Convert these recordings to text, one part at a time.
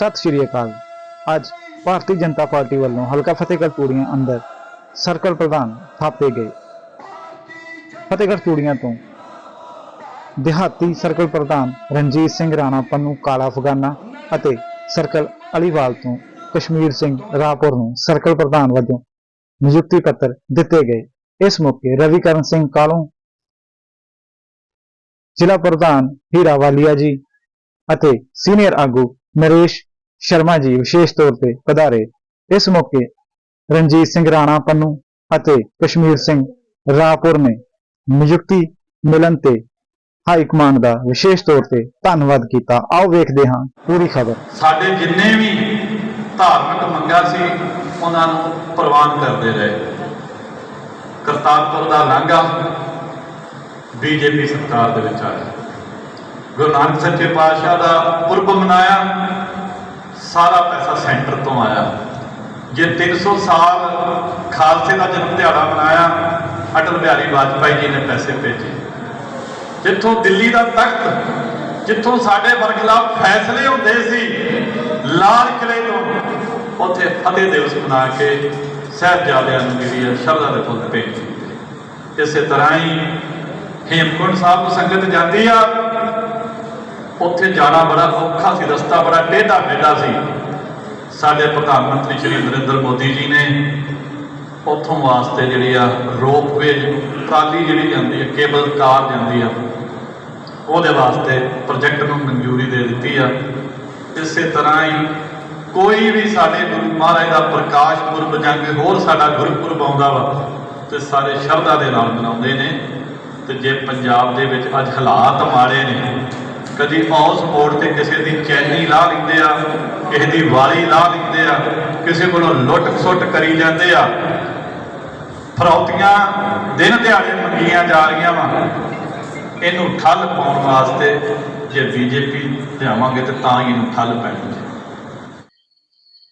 ਸਤਿ ਸ਼੍ਰੀ ਅਕਾਲ। ਅੱਜ ਭਾਰਤੀ ਜਨਤਾ ਪਾਰਟੀ ਵੱਲੋਂ ਹਲਕਾ ਫਤਿਹਗੜ੍ਹ ਚੂੜੀਆਂ ਅੰਦਰ ਸਰਕਲ ਪ੍ਰਧਾਨ ਥਾਪੇ ਗਏ। ਫਤਿਹਗੜ੍ਹ ਚੂੜੀਆਂ ਤੋਂ ਦਿਹਾਤੀ ਸਰਕਲ ਪ੍ਰਧਾਨ ਰਣਜੀਤ ਸਿੰਘ ਰਾਣਾ ਪੰਨੂ ਕਾਲਾ ਫਗਾਨਾ ਅਤੇ ਸਰਕਲ ਅਲੀਵਾਲ ਤੋਂ ਕਸ਼ਮੀਰ ਸਿੰਘ ਰਾਪੁਰ ਨੂੰ ਸਰਕਲ ਪ੍ਰਧਾਨ ਵਜੋਂ ਨਿਯੁਕਤੀ ਪੱਤਰ ਦਿੱਤੇ ਗਏ। ਇਸ ਮੌਕੇ ਰਵੀਕਰਨ ਸਿੰਘ ਕਾਲੋਂ ਜ਼ਿਲ੍ਹਾ ਪ੍ਰਧਾਨ ਹੀਰਾ ਵਾਲੀਆ ਜੀ ਅਤੇ ਸੀਨੀਅਰ ਆਗੂ ਨਰੇਸ਼ ਸ਼ਰਮਾ ਜੀ ਵਿਸ਼ੇਸ਼ ਤੌਰ ਤੇ ਪਧਾਰੇ। ਇਸ ਮੌਕੇ ਰਣਜੀਤ ਸਿੰਘ ਰਾਣਾ ਪੰਨੂ ਅਤੇ ਕਸ਼ਮੀਰ ਸਿੰਘ ਰਾਪੁਰ ਨੇ ਨਿਯੁਕਤੀ ਮਿਲਣ ਤੇ ਹਾਈ ਕਮਾਂਡ ਦਾ ਵਿਸ਼ੇਸ਼ ਤੌਰ ਤੇ ਧੰਨਵਾਦ ਕੀਤਾ। ਆਓ ਵੇਖਦੇ ਹਾਂ ਪੂਰੀ ਖਬਰ। ਸਾਡੇ ਜਿੰਨੇ ਵੀ ਧਾਰਮਿਕ ਮੰਗਾਂ ਸੀ, ਉਹਨਾਂ ਨੂੰ ਪ੍ਰਵਾਨ ਕਰਦੇ ਰਹੇ। ਕਰਤਾਰਪੁਰ ਦਾ ਲਾਂਘਾ ਬੀਜੇਪੀ ਸਰਕਾਰ ਦੇ ਵਿੱਚ ਆਇਆ। ਗੁਰੂ ਨਾਨਕ ਸੱਚੇ ਪਾਤਸ਼ਾਹ ਦਾ ਪੁਰਬ ਮਨਾਇਆ। ਸਾਰਾ ਪੈਸਾ ਸੈਂਟਰ ਤੋਂ ਆਇਆ। ਜੇ 300 ਸਾਲ ਖਾਲਸੇ ਦਾ ਜਨਮ ਦਿਹਾੜਾ ਮਨਾਇਆ, ਅਟਲ ਬਿਹਾਰੀ ਵਾਜਪਾਈ ਜੀ ਨੇ ਪੈਸੇ ਭੇਜੇ। ਜਿੱਥੋਂ ਦਿੱਲੀ ਦਾ ਤਖਤ, ਜਿੱਥੋਂ ਸਾਡੇ ਬਰਖਲਾਫ ਫੈਸਲੇ ਹੁੰਦੇ ਸੀ, ਲਾਲ ਕਿਲੇ ਤੋਂ, ਉੱਥੇ ਫਤਿਹ ਦਿਵਸ ਮਨਾ ਕੇ ਸਾਹਿਬਜ਼ਾਦਿਆਂ ਨੂੰ ਜਿਹੜੀ ਹੈ ਸ਼ਰਧਾ ਦੇ ਫੁੱਲ ਭੇਟ ਕੀਤੇ। ਇਸੇ ਤਰ੍ਹਾਂ ਹੀ ਹੇਮਕੁੰਟ ਸਾਹਿਬ ਨੂੰ ਸੰਗਤ ਜਾਂਦੀ ਆ। ਉੱਥੇ ਜਾਣਾ ਬੜਾ ਔਖਾ ਸੀ, ਰਸਤਾ ਬੜਾ ਟੇਢਾ ਮੇਢਾ ਸੀ। ਸਾਡੇ ਪ੍ਰਧਾਨ ਮੰਤਰੀ ਸ਼੍ਰੀ ਨਰਿੰਦਰ ਮੋਦੀ ਜੀ ਨੇ ਉੱਥੋਂ ਵਾਸਤੇ ਜਿਹੜੀ ਆ ਰੋਪਵੇ ਟਰਾਲੀ ਜਿਹੜੀ ਜਾਂਦੀ ਹੈ ਕੇਬਲ ਕਾਰ ਜਾਂਦੀ ਆ, ਉਹਦੇ ਵਾਸਤੇ ਪ੍ਰੋਜੈਕਟ ਨੂੰ ਮਨਜ਼ੂਰੀ ਦੇ ਦਿੱਤੀ ਆ। ਇਸੇ ਤਰ੍ਹਾਂ ਹੀ ਕੋਈ ਵੀ ਸਾਡੇ ਗੁਰੂ ਮਹਾਰਾਜ ਦਾ ਪ੍ਰਕਾਸ਼ ਪੁਰਬ ਜਾਂ ਕੋਈ ਹੋਰ ਸਾਡਾ ਗੁਰਪੁਰਬ ਆਉਂਦਾ ਵਾ, ਤੇ ਸਾਰੇ ਸ਼ਰਧਾ ਦੇ ਨਾਲ ਮਨਾਉਂਦੇ ਨੇ। ਤੇ ਜੇ ਪੰਜਾਬ ਦੇ ਵਿੱਚ ਅੱਜ ਹਾਲਾਤ ਮਾੜੇ ਨੇ ਕਦੀ ਹੌਸ ਮੋੜ ਤੇ ਕਿਸੇ ਦੀ ਚੈਨੀ ਲਾ ਲੈਂਦੇ ਆ, ਕਿਸੇ ਦੀ ਵਾਲੀ ਲਾ ਲੈਂਦੇ ਆ, ਕਿਸੇ ਕੋਲੋਂ ਲੁੱਟ ਖਸੁੱਟ ਕਰੀ ਜਾਂਦੇ ਆ। ਫਰੌਤੀਆਂ ਦਿਨ ਦਿਹਾੜੇ ਮੰਗੀਆਂ ਜਾ ਰਹੀਆਂ ਵਾ। ਇਹਨੂੰ ਠੱਲ ਪਾਉਣ ਵਾਸਤੇ ਜੇ ਬੀਜੇਪੀ ਲਿਆਵਾਂਗੇ ਤੇ ਤਾਂ ਹੀ ਇਹਨੂੰ ਠੱਲ ਪੈਣੀ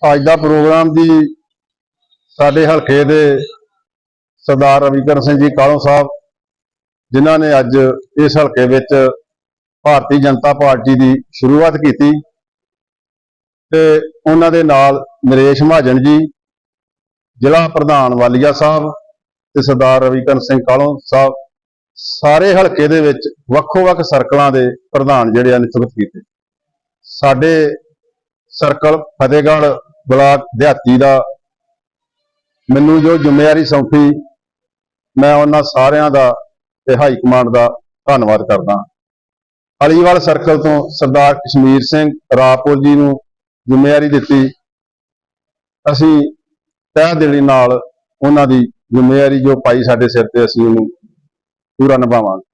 ਅੱਜ ਦਾ ਪ੍ਰੋਗਰਾਮ ਦੀ ਸਾਡੇ ਹਲਕੇ ਦੇ ਸਰਦਾਰ ਰਵੀਕਰਨ ਸਿੰਘ ਜੀ ਕਾਲੋਂ ਸਾਹਿਬ, ਜਿਨ੍ਹਾਂ ਨੇ ਅੱਜ ਇਸ ਹਲਕੇ ਵਿੱਚ ਭਾਰਤੀ ਜਨਤਾ ਪਾਰਟੀ ਦੀ ਸ਼ੁਰੂਆਤ ਕੀਤੀ ਤੇ ਉਹਨਾਂ ਦੇ ਨਾਲ ਨਰੇਸ਼ ਮਹਾਜਨ ਜੀ, ਜ਼ਿਲ੍ਹਾ ਪ੍ਰਧਾਨ ਵਾਲੀਆ ਸਾਹਿਬ ਤੇ ਸਰਦਾਰ ਰਵੀਕਰਨ ਸਿੰਘ ਕਾਲੋਂ ਸਾਹਿਬ, ਸਾਰੇ ਹਲਕੇ ਦੇ ਵਿੱਚ ਵੱਖੋ-ਵੱਖ ਸਰਕਲਾਂ ਦੇ ਪ੍ਰਧਾਨ ਜਿਹੜੇ ਆ ਨਿਯੁਕਤ ਕੀਤੇ। ਸਾਡੇ ਸਰਕਲ ਫਤਿਹਗੜ੍ਹ ਬਲਾਕ ਦਿਹਾਤੀ ਦਾ ਮੈਨੂੰ ਜੋ ਜ਼ਿੰਮੇਵਾਰੀ ਸੌਂਪੀ, ਮੈਂ ਉਹਨਾਂ ਸਾਰਿਆਂ ਦਾ ਤੇ ਹਾਈ ਕਮਾਂਡ ਦਾ ਧੰਨਵਾਦ ਕਰਦਾ। ਅਲੀਵਾਲ ਸਰਕਲ ਤੋਂ ਸਰਦਾਰ ਕਸ਼ਮੀਰ ਸਿੰਘ ਰਾਪੁਰ ਜੀ ਨੂੰ ਜ਼ਿੰਮੇਵਾਰੀ ਦਿੱਤੀ। ਅਸੀਂ ਤਹਿ ਦਿਲੀ ਨਾਲ ਉਹਨਾਂ ਦੀ ਜ਼ਿੰਮੇਵਾਰੀ ਜੋ ਪਾਈ ਸਾਡੇ ਸਿਰ ਤੇ ਅਸੀਂ ਉਹਨੂੰ ਪੂਰਾ ਨਿਭਾਵਾਂਗੇ।